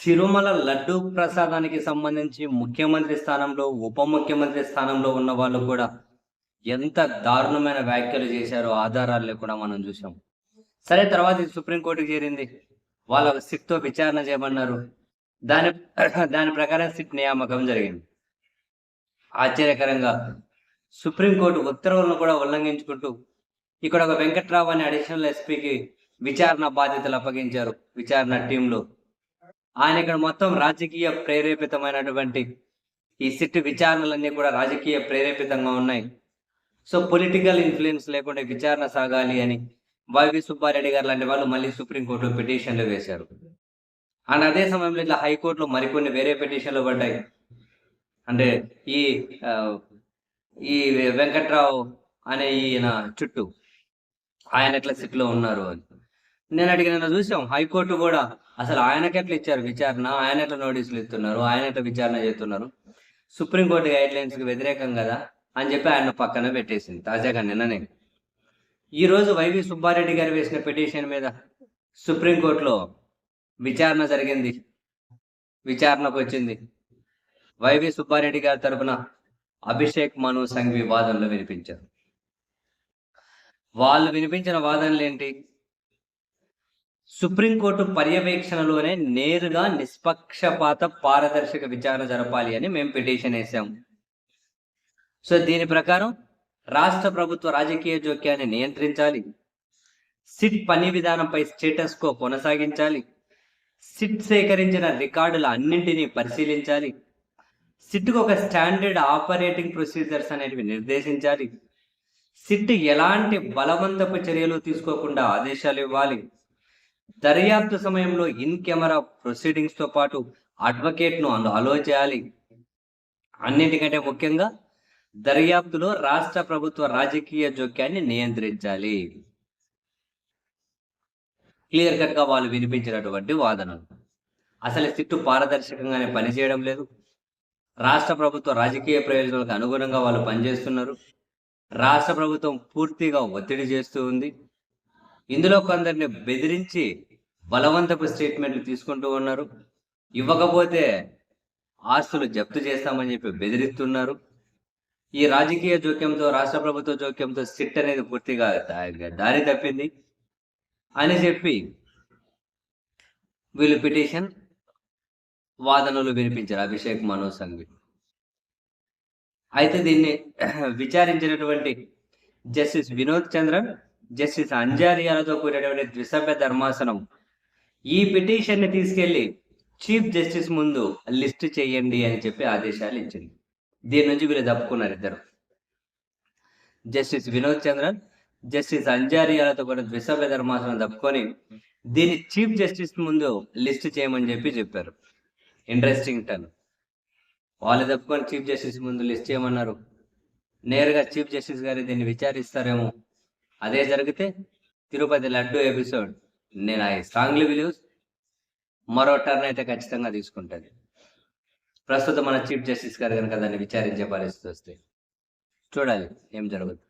తిరుమల లడ్డు ప్రసాదానికి సంబంధించి ముఖ్యమంత్రి స్థానంలో ఉప ముఖ్యమంత్రి స్థానంలో ఉన్న వాళ్ళు కూడా ఎంత దారుణమైన వ్యాఖ్యలు చేశారో ఆధారాలు లేకుండా మనం చూసాం సరే తర్వాత ఇది సుప్రీంకోర్టుకి చేరింది. వాళ్ళ సిట్తో విచారణ చేయమన్నారు. దాని దాని ప్రకారం సిట్ నియామకం జరిగింది. ఆశ్చర్యకరంగా సుప్రీంకోర్టు ఉత్తర్వులను కూడా ఉల్లంఘించుకుంటూ ఇక్కడ ఒక వెంకట్రావు అనే అడిషనల్ ఎస్పీకి విచారణ బాధ్యతలు అప్పగించారు విచారణ టీంలో. ఆయన ఇక్కడ మొత్తం రాజకీయ ప్రేరేపితమైనటువంటి ఈ సిట్ విచారణలన్నీ కూడా రాజకీయ ప్రేరేపితంగా ఉన్నాయి. సో పొలిటికల్ ఇన్ఫ్లుయెన్స్ లేకుండా విచారణ సాగాలి అని వైవి సుబ్బారెడ్డి గారు లాంటి వాళ్ళు మళ్ళీ సుప్రీంకోర్టులో పిటిషన్లు వేశారు. అండ్ అదే సమయంలో ఇట్లా హైకోర్టులో మరికొన్ని వేరే పిటిషన్లు పడ్డాయి. అంటే ఈ ఈ వెంకట్రావు అనే ఈయన చుట్టూ ఆయన ఎట్లా సిట్లో ఉన్నారు అని. నేను అడిగిన చూసాం. హైకోర్టు కూడా అసలు ఆయనకి ఎట్లా ఇచ్చారు విచారణ? ఆయన ఎట్లా నోటీసులు ఇస్తున్నారు? ఆయన ఎట్లా విచారణ చేస్తున్నారు? సుప్రీంకోర్టు గైడ్ లైన్స్కి వ్యతిరేకం కదా అని చెప్పి ఆయన పక్కన పెట్టేసింది. తాజాగా నిన్ననే. ఈ రోజు వైవి సుబ్బారెడ్డి గారు వేసిన పిటిషన్ మీద సుప్రీంకోర్టులో విచారణ జరిగింది. విచారణకు వచ్చింది. వైవి సుబ్బారెడ్డి గారి తరపున అభిషేక్ మను సంఘ్ వాదనలు వినిపించారు. వాళ్ళు వినిపించిన వాదనలు ఏంటి సుప్రీంకోర్టు పర్యవేక్షణలోనే నేరుగా నిష్పక్షపాత పారదర్శక విచారణ జరపాలి అని మేము పిటిషన్ వేసాం సో దీని ప్రకారం రాష్ట్ర ప్రభుత్వ రాజకీయ జోక్యాన్ని నియంత్రించాలి. సిట్ పని విధానంపై స్టేటస్ కో కొనసాగించాలి. సిట్ సేకరించిన రికార్డుల అన్నింటినీ పరిశీలించాలి. సిట్కు ఒక స్టాండర్డ్ ఆపరేటింగ్ ప్రొసీజర్స్ అనేటివి నిర్దేశించాలి. సిట్ ఎలాంటి బలవంతపు చర్యలు తీసుకోకుండా ఆదేశాలు ఇవ్వాలి. దర్యాప్తు సమయంలో ఇన్ కెమెరా ప్రొసీడింగ్స్తో పాటు అడ్వకేట్ను అలో చేయాలి. అన్నిటికంటే ముఖ్యంగా దర్యాప్తులో రాష్ట్ర ప్రభుత్వ రాజకీయ జోక్యాన్ని నియంత్రించాలి. క్లియర్ కట్గా వాళ్ళు వినిపించినటువంటి వాదనలు. అసలు సిట్టు పారదర్శకంగానే పనిచేయడం లేదు. రాష్ట్ర ప్రభుత్వ రాజకీయ ప్రయోజనాలకు అనుగుణంగా వాళ్ళు పనిచేస్తున్నారు. రాష్ట్ర ప్రభుత్వం పూర్తిగా ఒత్తిడి చేస్తూ ఉంది. ఇందులో కొందరిని బెదిరించి బలవంతపు స్టేట్మెంట్లు తీసుకుంటూ ఉన్నారు. ఇవ్వకపోతే ఆస్తులు జప్తు చేస్తామని చెప్పి బెదిరిస్తున్నారు. ఈ రాజకీయ జోక్యంతో రాష్ట్ర ప్రభుత్వ జోక్యంతో సిట్ అనేది పూర్తిగా దారి తప్పింది. అని చెప్పి వీళ్ళు పిటిషన్ వాదనలు వినిపించారు అభిషేక్ మను సంఘవి. అయితే దీన్ని విచారించినటువంటి జస్టిస్ వినోద్ చంద్రన్ జస్టిస్ అంజారియాలతో కూడినటువంటి ద్విసభ్య ధర్మాసనం. ఈ పిటిషన్ని తీసుకెళ్ళి చీఫ్ జస్టిస్ ముందు లిస్ట్ చేయండి అని చెప్పి ఆదేశాలు ఇచ్చింది. దీని నుంచి వీళ్ళు తప్పుకున్నారు ఇద్దరు. జస్టిస్ వినోద్ చంద్రన్ జస్టిస్ అంజారియాలతో కూడిన ద్విసభ్య ధర్మాసనం తప్పుకొని దీన్ని చీఫ్ జస్టిస్ ముందు లిస్ట్ చేయమని చెప్పి చెప్పారు. Interesting turn. వాళ్ళు తప్పుకొని చీఫ్ జస్టిస్ ముందు లిస్ట్ చేయమన్నారు. నేరుగా చీఫ్ జస్టిస్ గారు దీన్ని విచారిస్తారేమో అదే జరిగితే తిరుపతి లడ్డు ఎపిసోడ్ నేను ఐ స్ట్రాంగ్లీ బిలీవ్స్ మరో టర్న్ అయితే ఖచ్చితంగా తీసుకుంటుంది. ప్రస్తుతం మన చీఫ్ జస్టిస్ గారు కనుక దాన్ని విచారించే పరిస్థితి వస్తే చూడాలి ఏం జరుగుతుంది